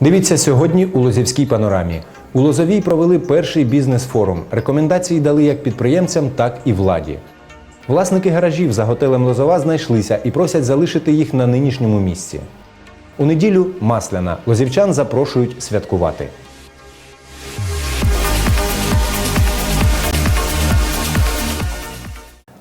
Дивіться сьогодні у Лозівській панорамі. У Лозовій провели перший бізнес-форум. Рекомендації дали як підприємцям, так і владі. Власники гаражів за готелем Лозова знайшлися і просять залишити їх на нинішньому місці. У неділю масляна. Лозівчан запрошують святкувати.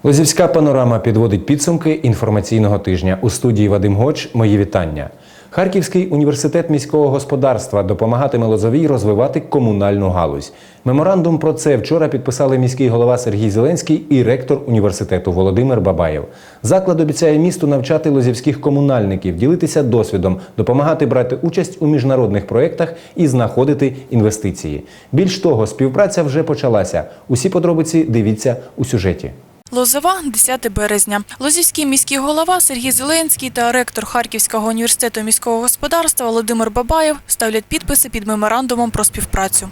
Лозівська панорама підводить підсумки інформаційного тижня. У студії Вадим Гоч. Мої вітання. Харківський університет міського господарства допомагатиме Лозовій розвивати комунальну галузь. Меморандум про це вчора підписали міський голова Сергій Зеленський і ректор університету Володимир Бабаєв. Заклад обіцяє місту навчати лозівських комунальників, ділитися досвідом, допомагати брати участь у міжнародних проєктах і знаходити інвестиції. Більш того, співпраця вже почалася. Усі подробиці дивіться у сюжеті. Лозова, 10 березня. Лозівський міський голова Сергій Зеленський та ректор Харківського університету міського господарства Володимир Бабаєв ставлять підписи під меморандумом про співпрацю.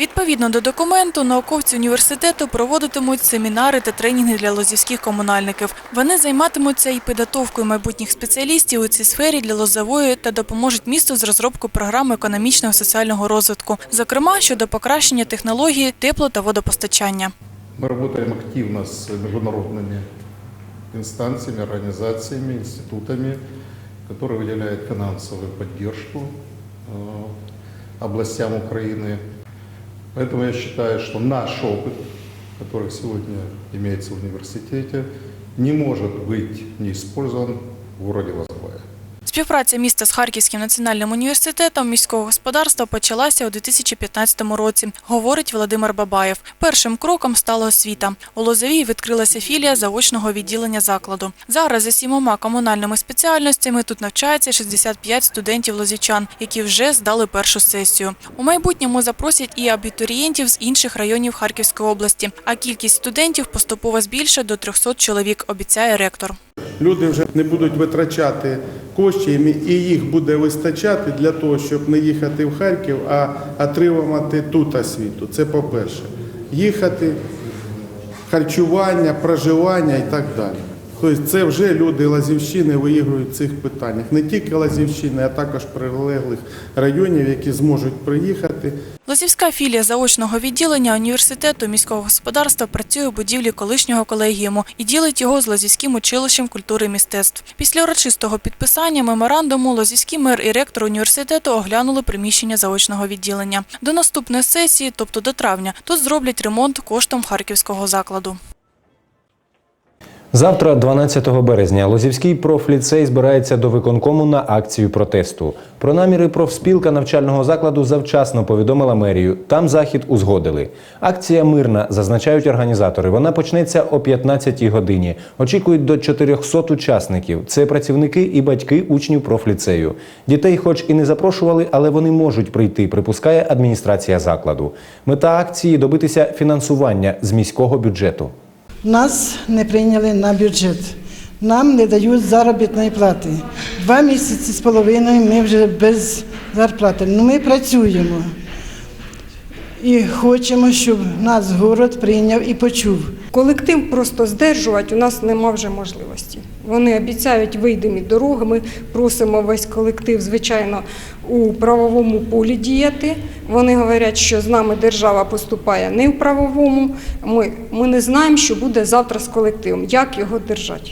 Відповідно до документу, науковці університету проводитимуть семінари та тренінги для лозівських комунальників. Вони займатимуться і підготовкою майбутніх спеціалістів у цій сфері для лозової та допоможуть місту з розробкою програми економічного і соціального розвитку, зокрема щодо покращення технології тепло та водопостачання. Мы работаем активно с международными инстанциями, организациями, институтами, которые выделяют финансовую поддержку э, областям Украины. Поэтому я считаю, что наш опыт, который сегодня имеется в университете, не может быть не использован в городе Лозовая. Співпраця міста з Харківським національним університетом міського господарства почалася у 2015 році, говорить Володимир Бабаєв. Першим кроком стала освіта. У Лозовій відкрилася філія заочного відділення закладу. Зараз за сімома комунальними спеціальностями тут навчається 65 студентів лозівчан, які вже здали першу сесію. У майбутньому запросять і абітурієнтів з інших районів Харківської області. А кількість студентів поступово збільшить до 300 чоловік, обіцяє ректор. Люди вже не будуть витрачати коштів і їх буде вистачати для того, щоб не їхати в Харків, а отримувати тут освіту. Це по-перше. Їхати, харчування, проживання і так далі. Тобто це вже люди Лазівщини виігрують в цих питаннях. Не тільки Лазівщини, а також прилеглих районів, які зможуть приїхати. Лозівська філія заочного відділення університету міського господарства працює у будівлі колишнього колегіуму і ділить його з Лозівським училищем культури і мистецтв. Після урочистого підписання меморандуму Лозівський мер і ректор університету оглянули приміщення заочного відділення. До наступної сесії, тобто до травня, тут зроблять ремонт коштом харківського закладу. Завтра, 12 березня, Лозівський профліцей збирається до виконкому на акцію протесту. Про наміри профспілка навчального закладу завчасно повідомила мерію. Там захід узгодили. Акція мирна, зазначають організатори. Вона почнеться о 15-й годині. Очікують до 400 учасників. Це працівники і батьки учнів профліцею. Дітей, хоч і не запрошували, але вони можуть прийти, припускає адміністрація закладу. Мета акції добитися фінансування з міського бюджету. Нас не прийняли на бюджет. Нам не дають заробітної плати. Два місяці з половиною ми вже без зарплати. Ну ми працюємо і хочемо, щоб нас город прийняв і почув. Колектив просто здержувати у нас нема вже можливості. Вони обіцяють вийдемо дороги. Ми просимо весь колектив, звичайно, у правовому полі діяти. Вони говорять, що з нами держава поступає не в правовому. Ми, ми не знаємо, що буде завтра з колективом, як його держати.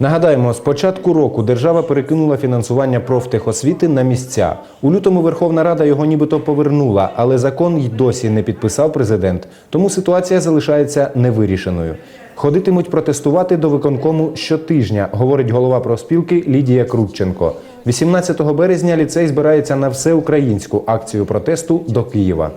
Нагадаємо, з початку року держава перекинула фінансування профтехосвіти на місця. У лютому Верховна Рада його нібито повернула, але закон й досі не підписав президент. Тому ситуація залишається невирішеною. Ходитимуть протестувати до виконкому щотижня, говорить голова профспілки Лідія Крутченко. 18 березня ліцей збирається на всеукраїнську акцію протесту до Києва.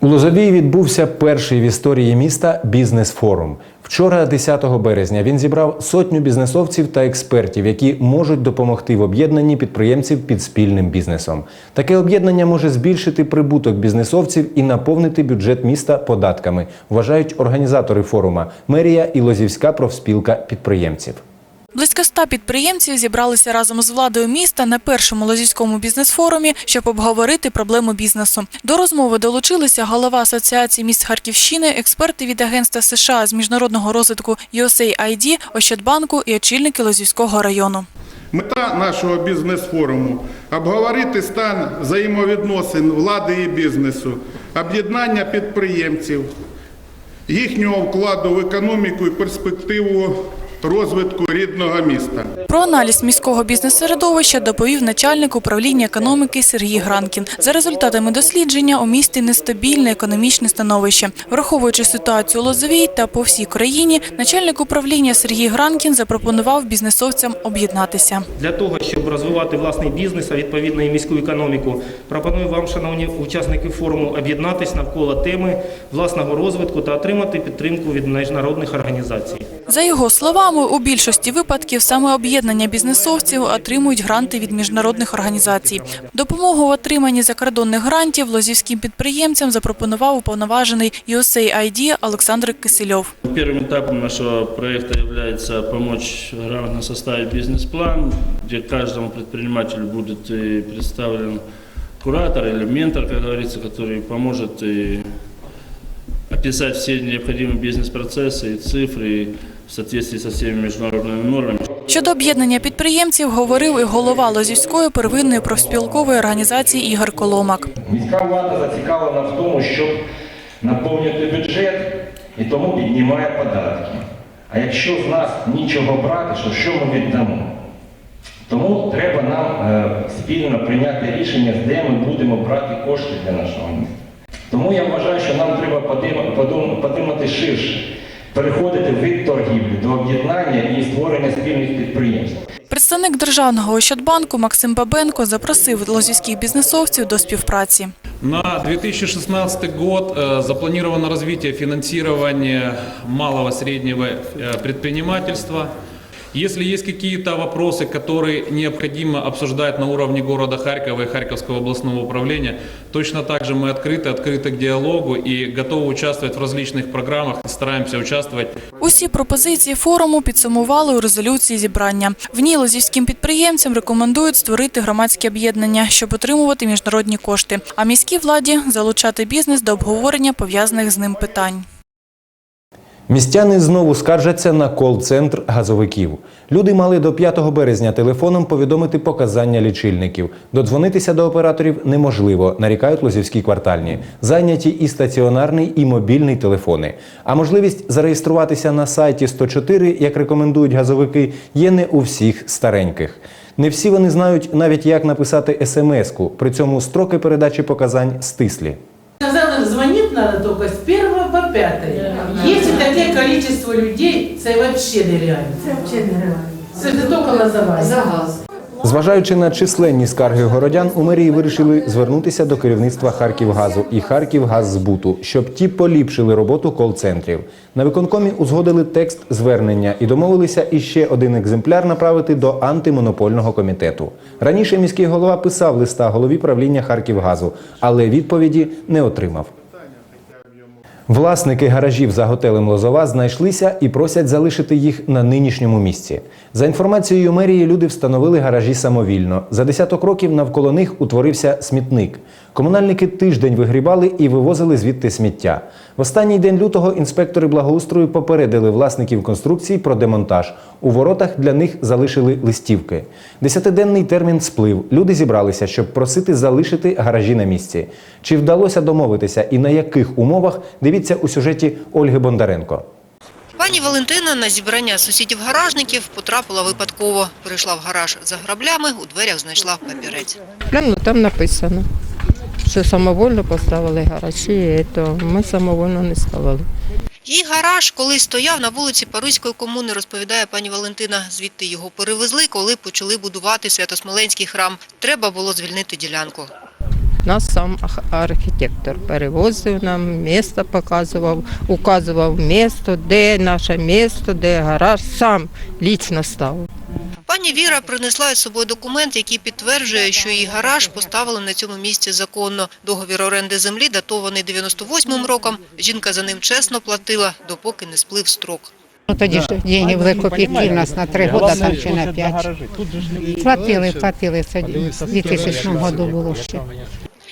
У Лозовій відбувся перший в історії міста бізнес-форум. Вчора, 10 березня, він зібрав сотню бізнесовців та експертів, які можуть допомогти в об'єднанні підприємців під спільним бізнесом. Таке об'єднання може збільшити прибуток бізнесовців і наповнити бюджет міста податками, вважають організатори форума мерія і Лозівська профспілка підприємців. Близько ста підприємців зібралися разом з владою міста на першому лозівському бізнес-форумі, щоб обговорити проблему бізнесу. До розмови долучилися голова Асоціації міст Харківщини, експерти від Агентства США з міжнародного розвитку USAID, Ощадбанку і очільники Лозівського району. Мета нашого бізнес-форуму обговорити стан взаємовідносин влади і бізнесу, об'єднання підприємців, їхнього вкладу в економіку і перспективу розвитку рідного міста. Про аналіз міського бізнес-середовища доповів начальник управління економіки Сергій Гранкін. За результатами дослідження у місті нестабільне економічне становище. Враховуючи ситуацію у Лозовій та по всій країні, начальник управління Сергій Гранкін запропонував бізнесовцям об'єднатися. Для того, щоб розвивати власний бізнес, а відповідно і міську економіку, пропоную вам, шановні учасники форуму, об'єднатись навколо теми власного розвитку та отримати підтримку від міжнародних організацій. За його словами, у більшості випадків саме об'єднання бізнесовців отримують гранти від міжнародних організацій. Допомогу в отриманні закордонних грантів лозівським підприємцям запропонував уповноважений USAID Олександр Кисельов. Первым этапом нашего проекта является помочь грамотно составить бизнес-план, где каждому предпринимателю будет э, представлен куратор или ментор, как говорится, который поможет э, описать все необходимые бизнес-процессы и цифры в соответствии со всеми международными нормами. Щодо об'єднання підприємців говорив і голова Лозівської первинної профспілкової організації Ігор Коломак. Міська влада зацікавлена в тому, щоб наповнити бюджет і тому піднімає податки. А якщо з нас нічого брати, то що ми віддамо? Тому треба нам е, спільно прийняти рішення, де ми будемо брати кошти для нашого міста. Тому я вважаю, що нам треба подумати ширше, переходити від торгівлі до об'єднання і створення спільних підприємств. Представник державного Ощадбанку Максим Бабенко запросив лозівських бізнесовців до співпраці. На 2016 год э, запланировано развитие финансирования малого среднего э, предпринимательства. Если есть какие-то вопросы, которые необходимо обсуждать на уровне города Харькова и Харьковского областного управления, точно так же мы открыты, открыты к диалогу и готовы участвовать в различных программах, стараемся участвовать Усі пропозиції форуму підсумували у резолюції зібрання. В ній лозівським підприємцям рекомендують створити громадське об'єднання, щоб отримувати міжнародні кошти, а міській владі залучати бізнес до обговорення пов'язаних з ним питань. Містяни знову скаржаться на кол-центр газовиків. Люди мали до 5 березня телефоном повідомити показання лічильників. Додзвонитися до операторів неможливо, нарікають лозівські квартальні. Зайняті і стаціонарний, і мобільний телефони. А можливість зареєструватися на сайті 104, як рекомендують газовики, є не у всіх стареньких. Не всі вони знають навіть, як написати смс-ку. При цьому строки передачі показань стислі. Сказали, звонить надо только с 1 5. Если такое количество людей, це вообще нереально. Це вообще нереально. Це не тільки Лозова. За газ. Зважаючи на численні скарги городян, у мерії вирішили звернутися до керівництва Харківгазу і Харківгаззбуту, щоб ті поліпшили роботу кол-центрів. На виконкомі узгодили текст звернення і домовилися іще один екземпляр направити до антимонопольного комітету. Раніше міський голова писав листа голові правління Харківгазу, але відповіді не отримав. Власники гаражів за готелем Лозова знайшлися і просять залишити їх на нинішньому місці. За інформацією мерії, люди встановили гаражі самовільно. За десяток років навколо них утворився смітник. Комунальники тиждень вигрібали і вивозили звідти сміття. В останній день лютого інспектори благоустрою попередили власників конструкцій про демонтаж. У воротах для них залишили листівки. Десятиденний термін сплив. Люди зібралися, щоб просити залишити гаражі на місці. Чи вдалося домовитися і на яких умовах? Дивіться у сюжеті Ольги Бондаренко. Пані Валентина на зібрання сусідів-гаражників потрапила випадково. Прийшла в гараж за граблями, у дверях знайшла папірець. Ну, там написано, що самовольно поставили гаражі, то ми самовольно не ставили. Її гараж колись стояв на вулиці Паризької комуни, розповідає пані Валентина. Звідти його перевезли, коли почали будувати Святосмоленський храм. Треба було звільнити ділянку. Нас сам архітектор перевозив нам, місто показував, указував місто, де наше місто, де гараж, сам лічно ставив. Пані Віра принесла із собою документ, який підтверджує, що її гараж поставили на цьому місці законно. Договір оренди землі датований 98-м роком. Жінка за ним чесно платила, допоки не сплив строк. Ну, тоді ж деньги були копійки, у нас на три роки, там чи на п'ять. Платили, платили, це в 2000 году було ще.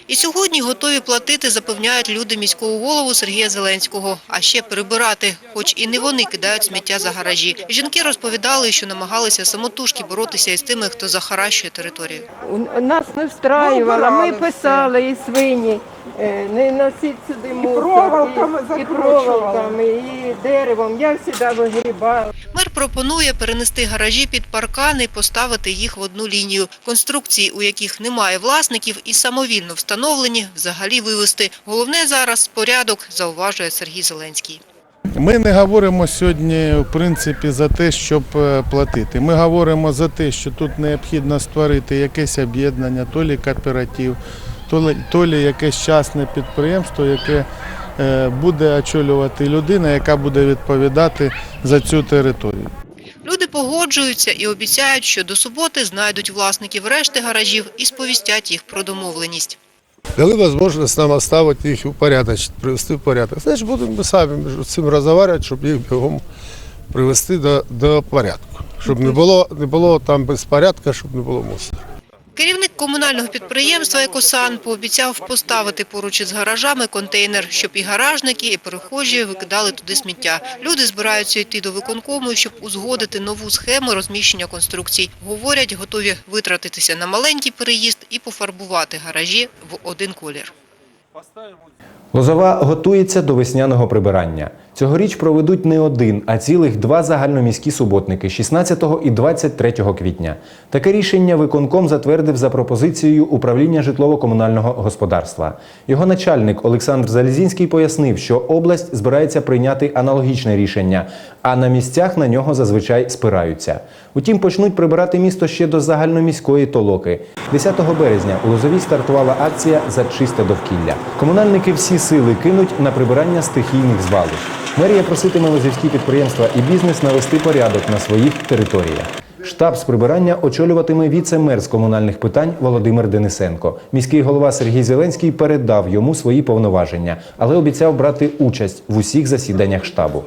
І сьогодні готові платити, запевняють люди міського голову Сергія Зеленського. А ще прибирати, хоч і не вони кидають сміття за гаражі. Жінки розповідали, що намагалися самотужки боротися із тими, хто захаращує територію. Нас не встраювало, ми писали і свині, е, не носіть сюди мусор, проволоками, і, проволоками, і деревом. Я завжди вигрібала. Мер пропонує перенести гаражі під паркани і поставити їх в одну лінію. Конструкції, у яких немає власників і самовільно встановлені, взагалі вивести. Головне зараз – порядок, зауважує Сергій Зеленський. Ми не говоримо сьогодні, в принципі, за те, щоб е, платити. Ми говоримо за те, що тут необхідно створити якесь об'єднання, то лі кооператив, то лі, то лі якесь частне підприємство, яке е, буде очолювати людина, яка буде відповідати за цю територію. Люди погоджуються і обіцяють, що до суботи знайдуть власників решти гаражів і сповістять їх про домовленість. дали возможность нам оставить их упорядочить, привести в порядок. Значит, будем мы сами між цим розмовляти, щоб їх бігом привести до, до порядку. Щоб не було, не було там безпорядку, щоб не було мусору. Керівник комунального підприємства «Екосан» пообіцяв поставити поруч із гаражами контейнер, щоб і гаражники, і перехожі викидали туди сміття. Люди збираються йти до виконкому, щоб узгодити нову схему розміщення конструкцій. Говорять, готові витратитися на маленький переїзд і пофарбувати гаражі в один колір. Лозова готується до весняного прибирання. Цьогоріч проведуть не один, а цілих два загальноміські суботники 16 і 23 квітня. Таке рішення виконком затвердив за пропозицією управління житлово-комунального господарства. Його начальник Олександр Залізінський пояснив, що область збирається прийняти аналогічне рішення, а на місцях на нього зазвичай спираються. Утім, почнуть прибирати місто ще до загальноміської толоки. 10 березня у Лозовій стартувала акція за чисте довкілля. Комунальники всі сили кинуть на прибирання стихійних звалищ. Мерія проситиме лозівські підприємства і бізнес навести порядок на своїх територіях. Штаб з прибирання очолюватиме віце-мер з комунальних питань Володимир Денисенко. Міський голова Сергій Зеленський передав йому свої повноваження, але обіцяв брати участь в усіх засіданнях штабу.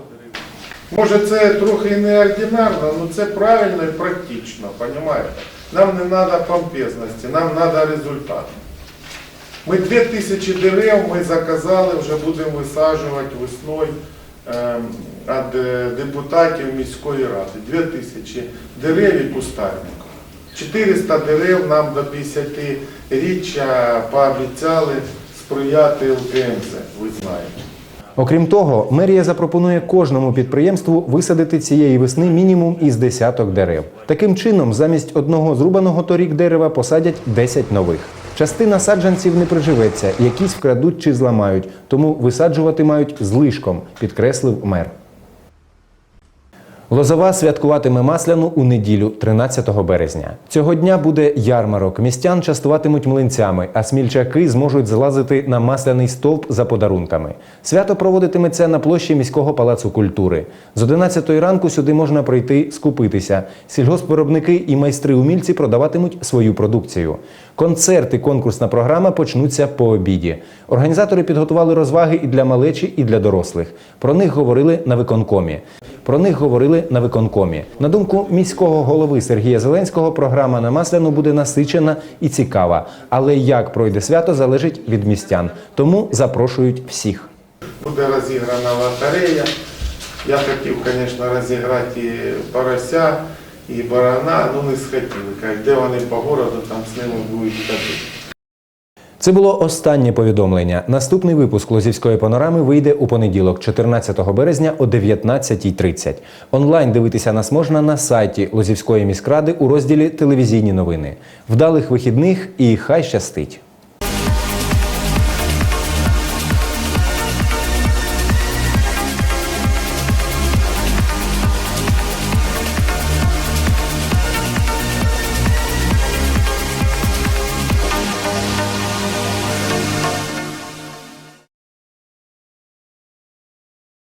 Може, це трохи неординарно, але це правильно і практично, розумієте? Нам не треба помпезності, нам треба результат. Ми 2000 дерев ми заказали, вже будемо висаджувати весною від е, депутатів міської ради. 2000 дерев і кустарників. 400 дерев нам до 50-річчя пообіцяли сприяти ЛКМЗ, ви знаєте. Окрім того, мерія запропонує кожному підприємству висадити цієї весни мінімум із десяток дерев. Таким чином, замість одного зрубаного торік дерева посадять 10 нових. Частина саджанців не приживеться, якісь вкрадуть чи зламають, тому висаджувати мають злишком, підкреслив мер. Лозова святкуватиме масляну у неділю, 13 березня. Цього дня буде ярмарок. Містян частуватимуть млинцями, а смільчаки зможуть злазити на масляний стовп за подарунками. Свято проводитиметься на площі міського палацу культури. З 11 ранку сюди можна прийти скупитися. Сільгоспвиробники і майстри-умільці продаватимуть свою продукцію. Концерти, конкурсна програма почнуться по обіді. Організатори підготували розваги і для малечі, і для дорослих. Про них говорили на виконкомі. Про них говорили на виконкомі. На думку міського голови Сергія Зеленського, програма на Масляну буде насичена і цікава. Але як пройде свято, залежить від містян. Тому запрошують всіх. Буде розіграна лотерея. Я хотів, звісно, розіграти і порося, і барана, ну не схотіли. Де вони по городу, там з ними будуть ходити. Це було останнє повідомлення. Наступний випуск Лозівської панорами вийде у понеділок, 14 березня о 19.30. Онлайн дивитися нас можна на сайті Лозівської міськради у розділі Телевізійні новини. Вдалих вихідних і хай щастить!